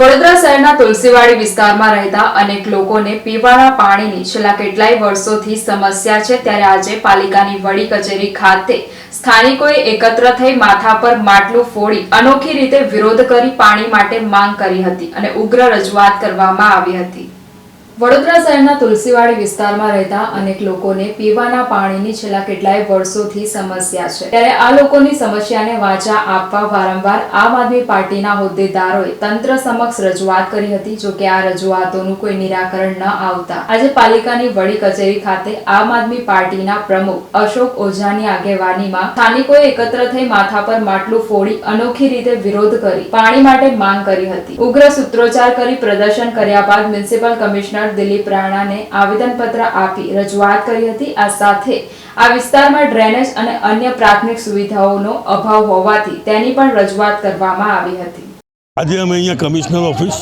વડોદરા શહેરના તુલસીવાડી વિસ્તારમાં રહેતા અનેક લોકોને પીવાના પાણીની છેલ્લા કેટલાય વર્ષોથી સમસ્યા છે. ત્યારે આજે પાલિકાની વડી કચેરી ખાતે સ્થાનિકોએ એકત્ર થઈ માથા પર માટલું ફોડી અનોખી રીતે વિરોધ કરી પાણી માટે માંગ કરી હતી અને ઉગ્ર રજૂઆત કરવામાં આવી હતી. વડોદરા શહેરના તુલસીવાડી વિસ્તારમાં રહેતા અનેક લોકોને પીવાના પાણીની છેલ્લા કેટલાય વર્ષોથી સમસ્યા છે. ત્યારે આ લોકોની સમસ્યાને વાચા આપવા વારંવાર આમ આદમી પાર્ટીના હોદ્દેદારોએ તંત્ર સમક્ષ રજૂઆત કરી હતી, જો કે આ રજૂઆતોનું કોઈ નિરાકરણ ન આવતા. આજે પાલિકાની વડી કચેરી ખાતે આમ આદમી પાર્ટીના પ્રમુખ અશોક ઓઝાની આગેવાનીમાં સ્થાનિકોએ એકત્ર થઈ માથા પર માટલું ફોડી અનોખી રીતે વિરોધ કરી પાણી માટે માંગ કરી હતી. ઉગ્ર સૂત્રોચ્ચાર કરી પ્રદર્શન કર્યા બાદ મ્યુનિસિપલ કમિશનર દિલીપ રાણાને આવેદનપત્ર આપી રજૂઆત કરી હતી. આ સાથે આ વિસ્તારમાં ડ્રેનેજ અને અન્ય પ્રાથમિક સુવિધાઓનો અભાવ હોવાથી તેની પણ રજૂઆત કરવામાં આવી હતી. આજે અમે અહીંયા કમિશનર ઓફિસ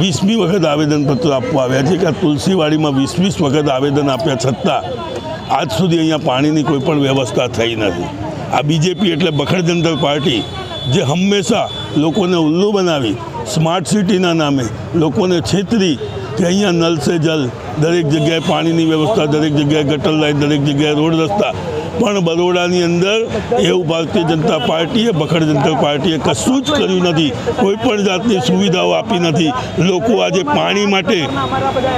વીસમી વખત આવેદનપત્ર આપવા આવ્યા છે કે આ તુલસીવાડીમાં વીસ વીસ વખત આવેદન આપ્યા છતાં આજ સુધી અહીંયા પાણીની કોઈ પણ વ્યવસ્થા થઈ નથી. આ બીજેપી એટલે બખડ જનતા પાર્ટી જે હંમેશા લોકોને ઉલ્લુ બનાવી, સ્માર્ટ સિટીના નામે લોકોને છેતરી કે અહીંયા નલ જલ. દરેક જગ્યાએ પાણીની વ્યવસ્થા, દરેક જગ્યાએ ગટર લાઈન, દરેક જગ્યાએ રોડ રસ્તા. પણ બરોડાની અંદર એવું ભારતીય જનતા પાર્ટીએ બખડ જનતા પાર્ટીએ કશું જ કર્યું નથી. કોઈ પણ જાતની સુવિધાઓ આપી નથી. લોકો આજે પાણી માટે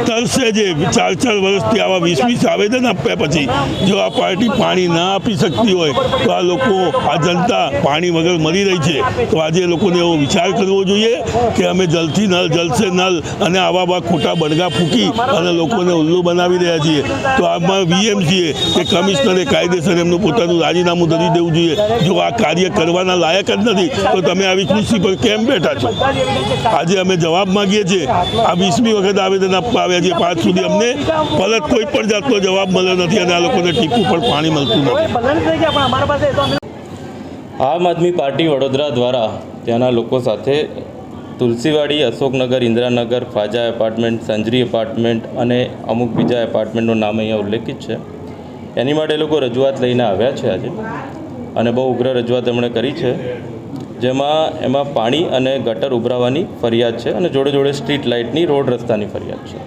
તરસે જે ચાર ચાર વર્ષથી આવા વીસ વીસ આવેદન આપ્યા પછી જો આ પાર્ટી પાણી ના આપી શકતી હોય, તો આ લોકો, આ જનતા પાણી વગર મરી રહી છે. તો આજે લોકોને એવો વિચાર કરવો જોઈએ કે અમે જલથી નલ જલસે નલ અને આવા આવા ખોટા બળગા ફૂંકી અને લોકોને ઉલ્લુ બનાવી રહ્યા છીએ. તો આમાં વીએમસીએ કે કમિશનરે કાયદેસર એમનું પોતાનું રાજીનામું ધરી દેવું જોઈએ. જો આ કાર્ય કરવાના લાયક જ નથી, તો તમે આવી ખુરશી પર કેમ બેઠા છો? આજે અમે જવાબ માગીએ છીએ. આ વીસમી વખત આવેદન આપવા આવ્યા છીએ. પાંચ સુધી અમને પરત કોઈ પણ જાતનો જવાબ મળ્યો નથી અને આ લોકોને ટીપું પણ પાણી મળતું નથી. આમ આદમી પાર્ટી વડોદરા દ્વારા ત્યાંના લોકો સાથે તુલસીવાડી, અશોકનગર, ઇન્દિરાનગર, ફાજા એપાર્ટમેન્ટ, સંજરી એપાર્ટમેન્ટ અને અમુક બીજા એપાર્ટમેન્ટનું નામ અહીંયા ઉલ્લેખિત છે. એની માટે એ લોકો રજૂઆત લઈને આવ્યા છે આજે. અને બહુ ઉગ્ર રજૂઆત એમણે કરી છે. જેમાં એમાં પાણી અને ગટર ઉભરાવાની ફરિયાદ છે અને જોડે જોડે સ્ટ્રીટ લાઇટની, રોડ રસ્તાની ફરિયાદ છે.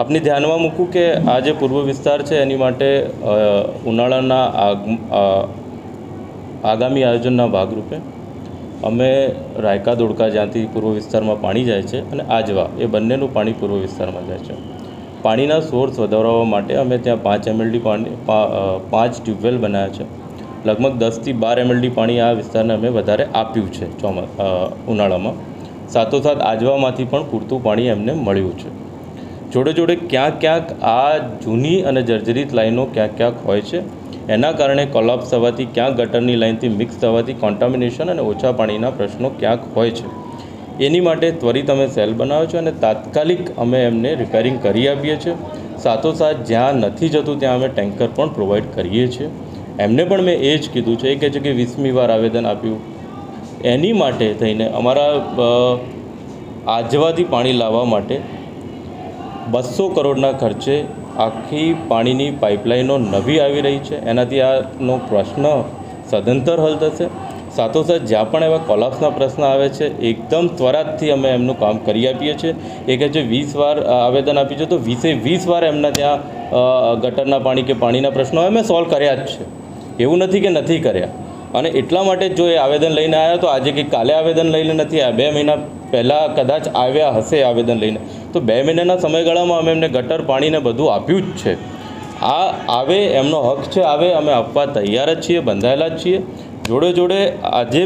આપની ધ્યાનમાં મૂકું કે આ જે પૂર્વ વિસ્તાર છે, એની માટે ઉનાળાના આગ આગામી આયોજનના ભાગરૂપે અમે રાયકા દોડકા જ્યાંથી પૂર્વ વિસ્તારમાં પાણી જાય છે અને આજવા, એ બંનેનું પાણી પૂર્વ વિસ્તારમાં જાય છે. પાણીના સોર્સ વધારવા માટે અમે ત્યાં પાંચ એમએલડી પાણી પાંચ ટ્યુબવેલ બનાવ્યા છે. લગભગ દસથી બાર એમએલડી પાણી આ વિસ્તારને અમે વધારે આપ્યું છે ચોમા ઉનાળામાં. સાથોસાથ આજવામાંથી પણ પૂરતું પાણી એમને મળ્યું છે. જોડે જોડે ક્યાંક ક્યાંક આ જૂની અને જર્જરિત લાઈનો ક્યાંક ક્યાંક હોય છે. એના કારણે કોલાપ્સ થવાથી ક્યાંક ગટરની લાઇનથી મિક્સ થવાથી કોન્ટામિનેશન અને ઓછા પાણીના પ્રશ્નો ક્યાંક હોય છે. એની માટે ત્વરિત અમે સેલ બનાવ્યો છે અને તાત્કાલિક અમે એમને રિપેરિંગ કરી આપીએ છીએ. સાથોસાથ જ્યાં નથી જતું ત્યાં અમે ટેન્કર પણ પ્રોવાઈડ કરીએ છીએ. એમને પણ મેં એ જ કીધું છે, એ કહે છે કે વીસમી વાર આવેદન આપ્યું. એની માટે થઈને અમારા આજવાથી પાણી લાવવા માટે બસો કરોડના ખર્ચે આખી પાણીની પાઇપલાઇનો નવી આવી રહી છે. એનાથી આનો પ્રશ્ન સદંતર હલ થશે. સાથોસાથ જ્યાં પણ એવા કોલાપ્સના પ્રશ્ન આવે છે, એકદમ ત્વરાતથી અમે એમનું કામ કરી આપીએ છીએ. એ છે વીસ વાર આવેદન આપી છે, તો વીસે વીસ વાર એમના ત્યાં ગટરના પાણી કે પાણીના પ્રશ્નો અમે સોલ્વ કર્યા જ છે. એવું નથી કે નથી કર્યા. અને એટલા માટે જો એ આવેદન લઈને આવ્યા, તો આજે કે કાલે આવેદન લઈને નથી આવ્યા. બે મહિના પહેલાં કદાચ આવ્યા હશે આવેદન લઈને. તો બે મહિનાના સમયગાળામાં અમે એમને ગટર પાણીને બધું આપ્યું જ છે. આ આવે, એમનો હક છે, આવે, અમે આપવા તૈયાર જ છીએ, બંધાયેલા જ છીએ. જોડે જોડે આજે